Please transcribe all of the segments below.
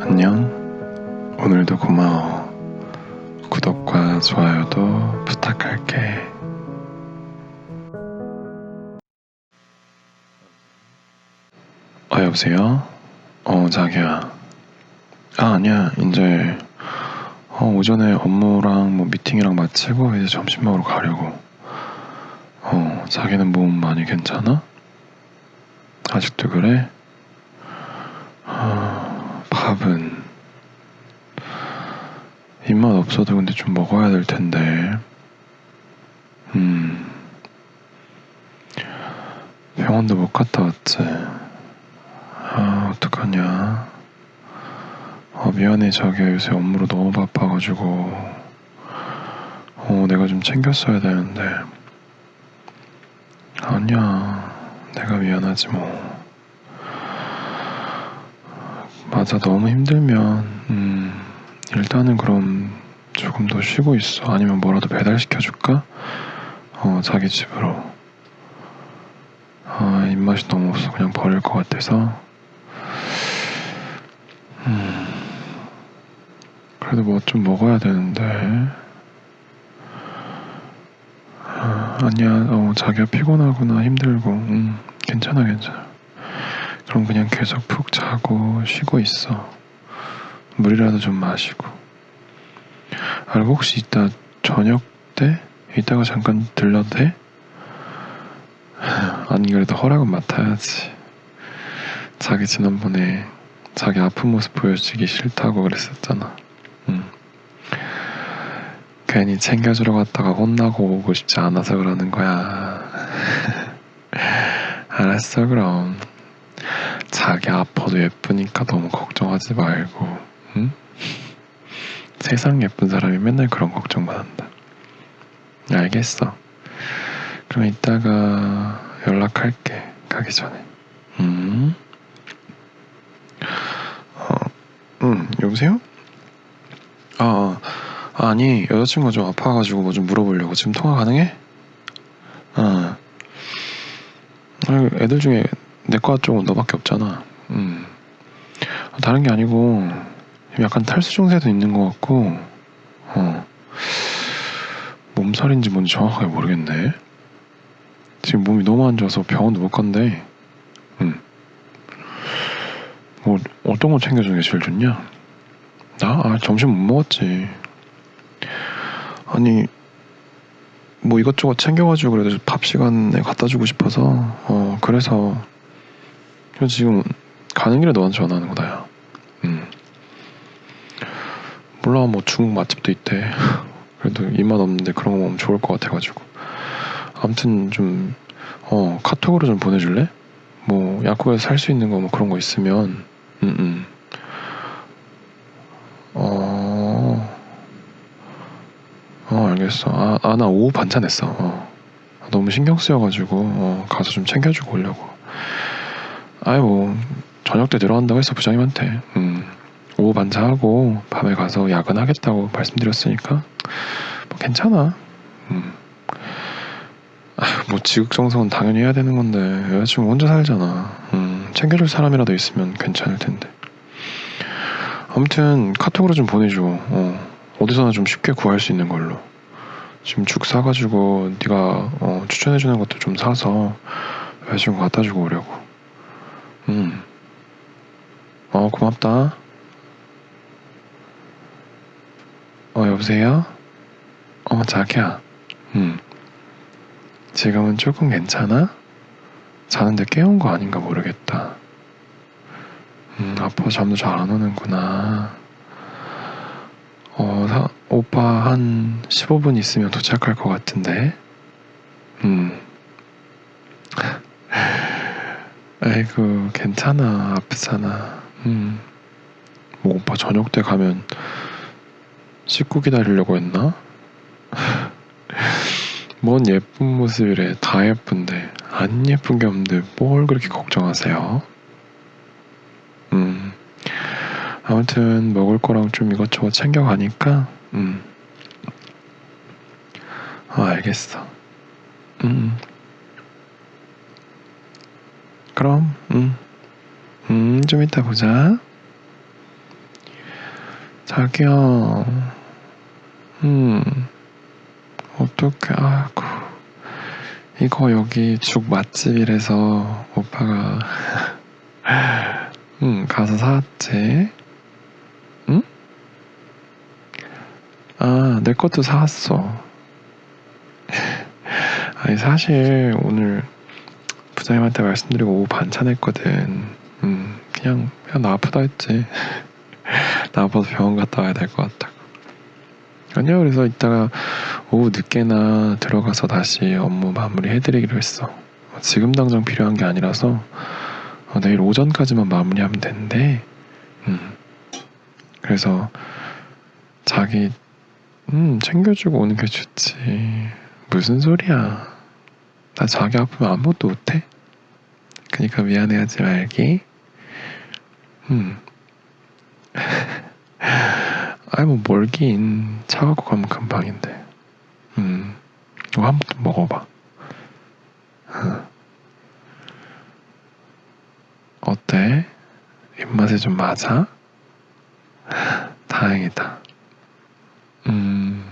안녕. 오늘도 고마워. 구독과 좋아요도 부탁할게. 어, 여보세요? 어, 자기야. 아, 아니야. 이제, 어, 오전에 업무랑 뭐 미팅이랑 마치고 이제 점심 먹으러 가려고. 어, 자기는 몸 많이 괜찮아? 아직도 그래? 아, 밥은 입맛 없어도 근데 좀 먹어야 될 텐데. 음. 병원도 못 갔다 왔지. 아, 어떡하냐. 어, 미안해, 자기야. 요새 업무로 너무 바빠가지고. 어, 내가 좀 챙겼어야 되는데. 아니야. 내가 미안하지 뭐. 맞아, 너무 힘들면, 음, 일단은 그럼 조금 더 쉬고 있어. 아니면 뭐라도 배달시켜줄까? 어, 자기 집으로. 아, 입맛이 너무 없어. 그냥 버릴 것 같아서. 음, 그래도 뭐 좀 먹어야 되는데. 아, 아니야, 어, 자기가 피곤하구나, 힘들고. 음, 괜찮아, 괜찮아. 그럼 그냥 계속 푹 자고 쉬고 있어. 물이라도 좀 마시고. 알고 혹시 이따 저녁 때? 이따가 잠깐 들러도 돼? 아니, 그래도 허락은 맡아야지. 자기 지난번에 자기 아픈 모습 보여주기 싫다고 그랬었잖아. 응. 괜히 챙겨주러 갔다가 혼나고 오고 싶지 않아서 그러는 거야. 알았어, 그럼. 자기 아파도 예쁘니까 너무 걱정하지 말고, 응? 세상 예쁜 사람이 맨날 그런 걱정만 한다. 알겠어. 그럼 이따가 연락할게. 가기 전에. 음. 어, 음, 여보세요? 아, 아, 아니, 여자친구가 좀 아파가지고 뭐 좀 물어보려고. 지금 통화 가능해? 아. 아유, 애들 중에 내과 쪽은 너밖에 없잖아. 음. 아, 다른 게 아니고, 약간 탈수 증세도 있는 것 같고, 어. 몸살인지 뭔지 정확하게 모르겠네. 지금 몸이 너무 안 좋아서 병원도 못 간대. 음. 뭐, 어떤 거 챙겨주는 게 제일 좋냐? 나? 아, 점심 못 먹었지. 아니, 뭐 이것저것 챙겨가지고 그래도 밥 시간에 갖다 주고 싶어서, 어, 그래서, 그래서 지금 가는 길에 너한테 전화하는 거다, 야. 음. 몰라, 뭐 중국 맛집도 있대. 그래도 입맛 없는데 그런 거 먹으면 좋을 것 같아가지고. 아무튼 좀, 어, 카톡으로 좀 보내줄래? 뭐, 약국에서 살 수 있는 거 뭐 그런 거 있으면, 음, 음. 어, 어, 알겠어. 아, 아, 나 오후 반찬 했어. 어. 너무 신경 쓰여가지고, 어, 가서 좀 챙겨주고 오려고. 아이, 뭐, 저녁 때 들어간다고 했어, 부장님한테. 음, 오후 반찬하고, 밤에 가서 야근하겠다고 말씀드렸으니까, 뭐, 괜찮아. 음. 아, 뭐, 지극정성은 당연히 해야 되는 건데, 여자친구 혼자 살잖아. 음, 챙겨줄 사람이라도 있으면 괜찮을 텐데. 아무튼 카톡으로 좀 보내줘. 어, 어디서나 좀 쉽게 구할 수 있는 걸로. 지금 죽 사가지고 네가 어, 추천해주는 것도 좀 사서 여자친구 갖다 주고 오려고. 음. 어 고맙다. 어 여보세요? 어 자기야. 음. 지금은 조금 괜찮아? 자는데 깨운 거 아닌가 모르겠다. 음, 아파 잠도 잘 안 오는구나. 어, 사, 오빠 한 15분 있으면 도착할 것 같은데. 음. 아이고, 괜찮아. 아프잖아. 음. 뭐, 오빠 저녁 때 가면 씻고 기다리려고 했나? 뭔 예쁜 모습이래. 다 예쁜데. 안 예쁜 게 없는데 뭘 그렇게 걱정하세요? 음. 아무튼 먹을 거랑 좀 이것저것 챙겨가니까 음. 어, 알겠어. 음. 그럼 음. 음, 좀 이따 보자. 자기야. 음. 어떡해. 아이고. 이거 여기 죽 맛집이라서 오빠가 응 가서 사왔지. 응? 아, 내 것도 사왔어. 아니 사실 오늘 부장님한테 말씀드리고 오후 반찬 했거든. 음, 그냥 그냥 나 아프다 했지. 나 아파서 병원 갔다 와야 될 것 같다고. 아니요, 그래서 이따가 오후 늦게나 들어가서 다시 업무 마무리 해드리기로 했어. 지금 당장 필요한 게 아니라서 어, 내일 오전까지만 마무리하면 되는데, 음. 그래서 자기 음 챙겨주고 오는 게 좋지. 무슨 소리야? 나 자기 아프면 아무것도 못해. 그니까 미안해하지 말기. 음. 아이 뭐 멀긴 차 갖고 가면 금방인데. 음. 이거 한 번 먹어봐. 어. 어때? 입맛에 좀 맞아? 다행이다. 음,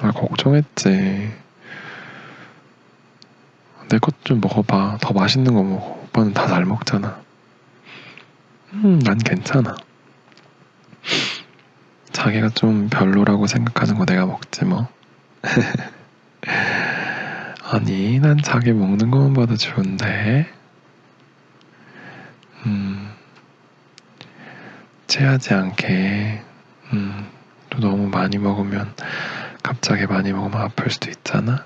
아, 걱정했지. 내 것 좀 먹어봐. 더 맛있는 거 먹어. 오빠는 다 잘 먹잖아. 음, 난 괜찮아. 자기가 좀 별로라고 생각하는 거 내가 먹지 뭐. 아니, 난 자기 먹는 것만 봐도 좋은데. 음, 체하지 않게, 음, 또 너무 많이 먹으면, 갑자기 많이 먹으면 아플 수도 있잖아?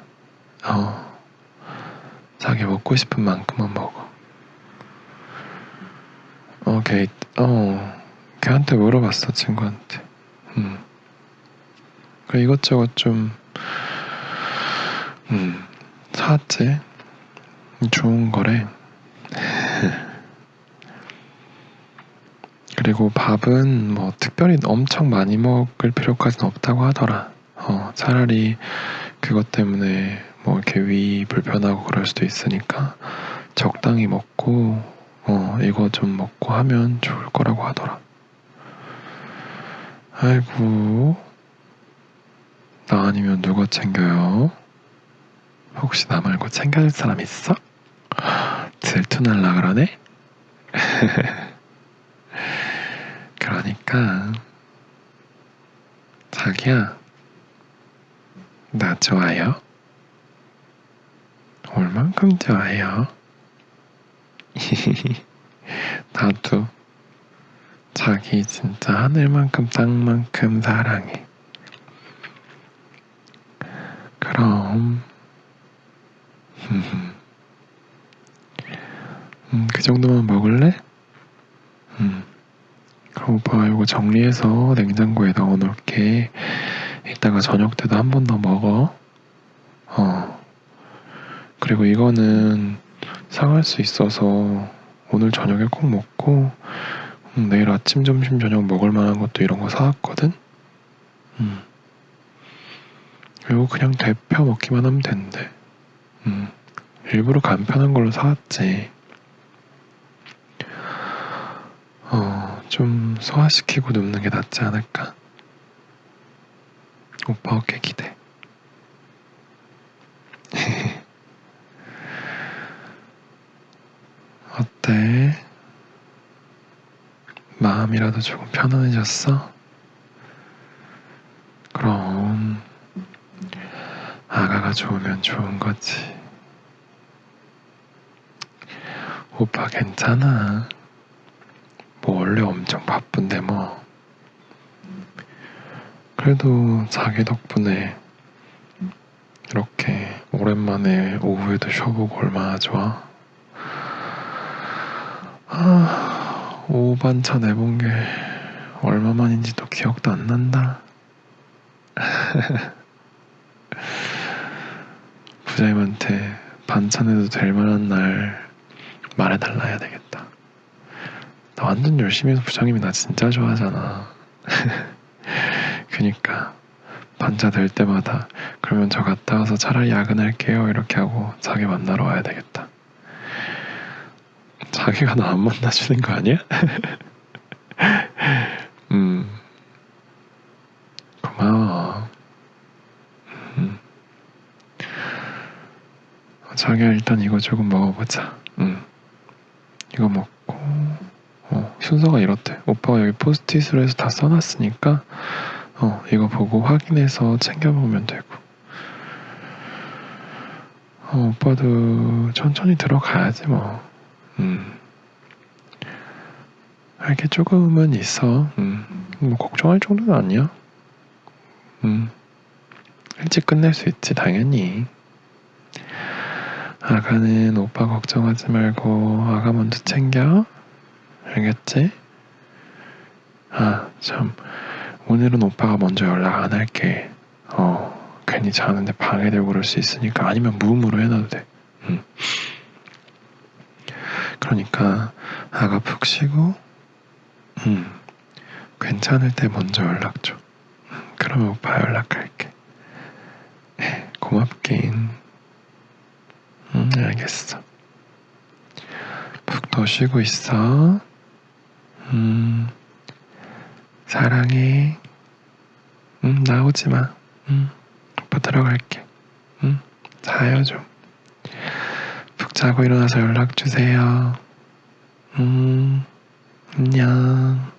어, 자기 먹고 싶은 만큼만 먹어. 어, 걔, 어, 걔한테 물어봤어, 친구한테. 음. 그 이것저것 좀, 음, 사왔지. 좋은 거래. 그리고 밥은 뭐 특별히 엄청 많이 먹을 필요까지는 없다고 하더라. 어, 차라리 그것 때문에 뭐 이렇게 위 불편하고 그럴 수도 있으니까 적당히 먹고, 어, 이거 좀 먹고 하면 좋을 거라고 하더라. 아이고, 나 아니면 누가 챙겨요? 혹시 나 말고 챙겨줄 사람 있어? 질투날라 그러네? 그러니까 자기야 나 좋아요? 얼만큼 좋아요? 나도 자기 진짜 하늘만큼 땅만큼 사랑해. 그럼 음, 그 정도만 먹을래? 음. 그럼 오빠 이거 정리해서 냉장고에 넣어놓을게. 이따가 저녁 때도 한 번 더 먹어. 어. 그리고 이거는 상할 수 있어서 오늘 저녁에 꼭 먹고 음, 내일 아침, 점심, 저녁 먹을 만한 것도 이런 거 사왔거든. 음. 이거 그냥 데펴 먹기만 하면 된대. 음. 일부러 간편한 걸로 사왔지. 어, 좀 소화시키고 눕는 게 낫지 않을까? 오빠 어깨 기대. 어 때? 마음이라도 조금 편안해졌어? 그럼 아가가 좋으면 좋은 거지. 오빠 괜찮아. 뭐 원래 엄청 바쁜데 뭐. 그래도 자기 덕분에 이렇게 오랜만에 오후에도 쉬어보고 얼마나 좋아. 아, 오후 반차 내본 게 얼마만인지도 기억도 안 난다. 부장님한테 반찬해도 될 만한 날 말해달라 해야 되겠다. 나 완전 열심히 해서 부장님이 나 진짜 좋아하잖아. 그니까 반차 될 때마다 그러면 저 갔다 와서 차라리 야근할게요 이렇게 하고 자기 만나러 와야 되겠다. 자기가 나 안 만나주는 거 아니야? 음 고마워. 음. 자기야 일단 이거 조금 먹어보자. 음 이거 먹고 어, 순서가 이렇대. 오빠가 여기 포스트잇으로 해서 다 써놨으니까 어 이거 보고 확인해서 챙겨보면 되고. 어, 오빠도 천천히 들어가야지 뭐. 음. 할게 조금은 있어. 음. 뭐 걱정할 정도는 아니야. 음. 일찍 끝낼 수 있지 당연히. 아가는 오빠 걱정하지 말고 아가 먼저 챙겨. 알겠지? 아, 참. 오늘은 오빠가 먼저 연락 안 할게. 어, 괜히 자는데 방해되고 그럴 수 있으니까 아니면 무음으로 해놔도 돼. 응. 그러니까 아가 푹 쉬고, 응. 괜찮을 때 먼저 연락 줘. 응, 그러면 오빠 연락할게. 고맙긴. 응, 알겠어. 푹 더 쉬고 있어. 음, 사랑해. 응, 나오지 마. 응, 오빠 들어갈게. 응, 자요 좀. 푹 자고 일어나서 연락 주세요. 음, 안녕.